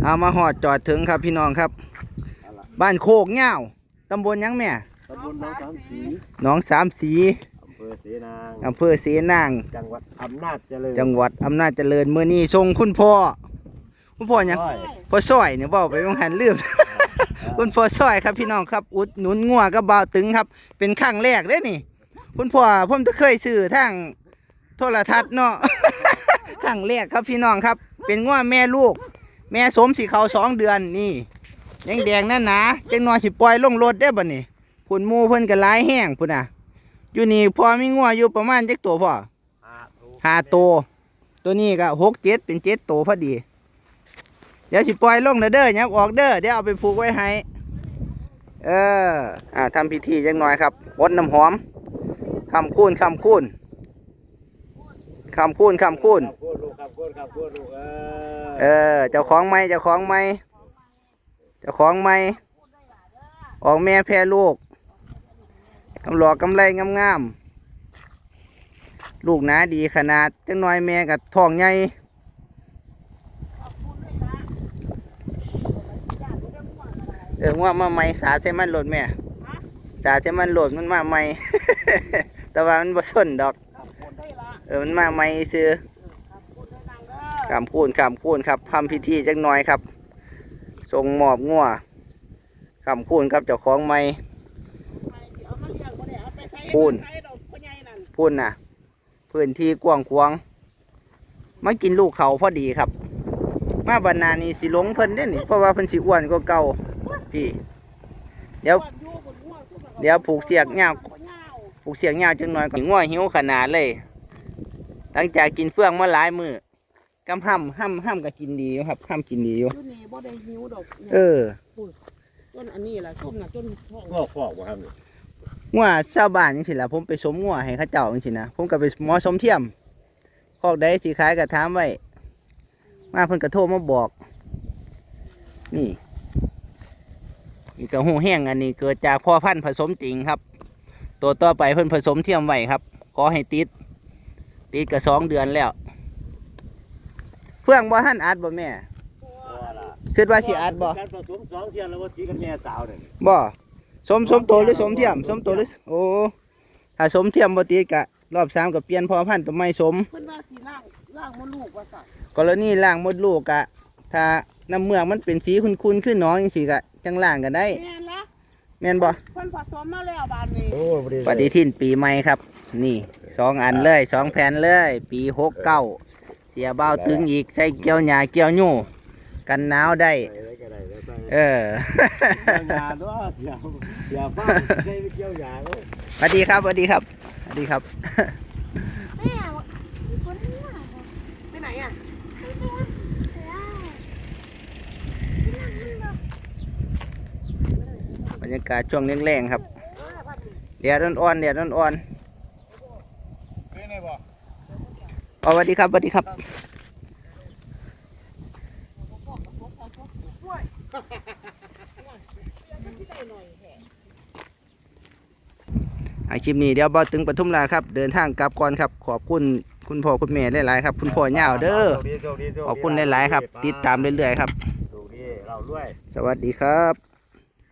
เอามาหอดจอดถึงครับพี่น้องครับ บ้านโคกเง่าวตำบลหยังแม่ตำบลหนองสามสีหนองสามสีอำเภอเสนางอำเภอเสนาง จังหวัดอำนาจเจริญจังหวัดอำนาจเจริญเมื่อนี้ทรงคุณพ่อคุณพ่อหยังร้อยพ่อซอยเนี่ยบอกไปบางหันลืมคุณพ่อซอยครับพี่น้องครับ อุดหนุนงัวกับบ่าวตึงครับ เป็นครั้งแรกเด้นี่ คุณพ่อผมจะเคยซื้อทางโทรทัศน์เนาะครั้งแรกครับพี่น้องครับ เป็นงัวแม่ลูก แม่สมสีเขาสองเดือนนี่ยังแดงๆนั่นนะจังนอนสิปล่อยลงรถได้บ่นี่พุ่นหมูเพิ่นก็หลายแห้งพุ่นน่ะ อยู่นี่พอมีงัวอยู่ประมาณจักตัวพ่อห้าตัวห้าตัวตัวนี้ก็หกเจ็ดเป็นเจ็ดตัวพอดี เดี๋ยวสิปล่อยลงเด้อเด้อยับออกเด้อเดี๋ยวเอาไปผูกไว้ให้เอออ่าทำพิธีจังหน่อยครับวดน้ำหอมคำคูณคำคูณคำคูณคำคูณขับโค ตรลูกขับโคตรขับโคตรลูกเอเออ เจ้าของไม้เจ้าของไม้เจ้าของไม้ออกแม่แพรลูกกำหลอกกำไรงามๆลูกหนาดีขนาดจังน้อยแม่กับท้องใหญ่เออว่ามาใหม่สาใส่มันโหลดแม่สาใส่มันโหลดมันมาใหม่ แต่ว่ามันบ่สนดอก เออมันมาใหม่ซื้อ คำคูณคำคูณครับทำพิธีจักหน่อยครับทรงหมอบงัวคำคูณครับเจ้าของไม้พูนพูนน่ะพื้นที่กว้างขวางมากินลูกเขาพอดีครับ มาบรรณานีสิหลงเพิ่นเด้นี่เพราะว่าเพิ่นสิอ้วนกว่าเก่าพี่ เดี๋ยว เดี๋ยวผูกเสียกเงาผูกเสียกเงาจังหน่อยก่อนง่วหิวขนาดเลย หลังจากกินเฟื่องมาหลายมือ กำห้ำห้ำห้ำก็กินดีอยู่ครับห้ำกินดีอยู่ต้นนี้บ่ได้หิวดอกเออต้นอันนี้ล่ะส้มน่ะต้นท้องงอกฟอกบ่ครับนี่งัวชาวบ้านจังสิล่ะผมไปสมงัวให้เขาเจ้าจังสินะผมก็ไปหมอสมเทียมพอกใดสิขายก็ถามไว้มาเพิ่นก็โทรมาบอก นี่นี่ก็หูแห้งอันนี้เกิดจากพ่อพันธุ์ผสมจริงครับ ตัวต่อไปเพิ่นผสมเทียมไว้ครับขอให้ติด ติดก็สองเดือนแล้ว เฟื่องบ่ท่านอัดบ่แม่ว่าล่ะคิดว่าสิอัดบ่การผสมสองเทียนแล้วว่าตีกันแม่สาวเนี่ยบ่สมสมโตหรือสมเทียมสมโตหรือโอ้ถ้าสมเทียมบ่ติดกะรอบสามก็เปลี่ยนพ่อพันธุ์ตัวไม่สมเพิ่นว่าสิล่างล่างมดลูกว่าซั่นกรณีล่างมดลูกกะ ถ้าน้ำเมือกมันเป็นสีคุ้นๆขึ้นน้องจังซี่กะจังล่างกันได้แม่นละแม่นบ่เพิ่นผสมมาแล้วบานนี้โอ้บ่ได้ปฏิทินปีใหม่ครับ นี่สองอันเลยสองแผ่นเลย ปีหกเก้า เสียเบ้าถึงอีกใส่เกี่ยวหญ้าเกี่ยวหญูกันหนาวได้ได้ได้ก็ได้แล้วใส่เออ เกี่ยวยาด้วยเกี่ยวเกี่ยวฟ้าได้ไปเกี่ยวยาก็สวัสดีครับสวัสดีครับสวัสดีครับแม่คนนี้อะไปไหนอะไม่ใช่ว่าเสือที่นั่นมันบอกบรรยากาศช่วงแรงๆครับแดดอ่อนๆแดดอ่อนๆอ๋อ สวัสดีครับสวัสดีครับ อาคลิปนี้เดี๋ยวบอถึงปทุมราครับ เดินทางกลับก่อนครับ ขอบคุณคุณพ่อคุณแม่หลายๆครับ คุณพ่อเหย่าเด้อโชคดีโชคดีโชคดีขอบคุณหลายๆครับ ติดตามเรื่อยๆครับโชคดีเราด้วยสวัสดีครับ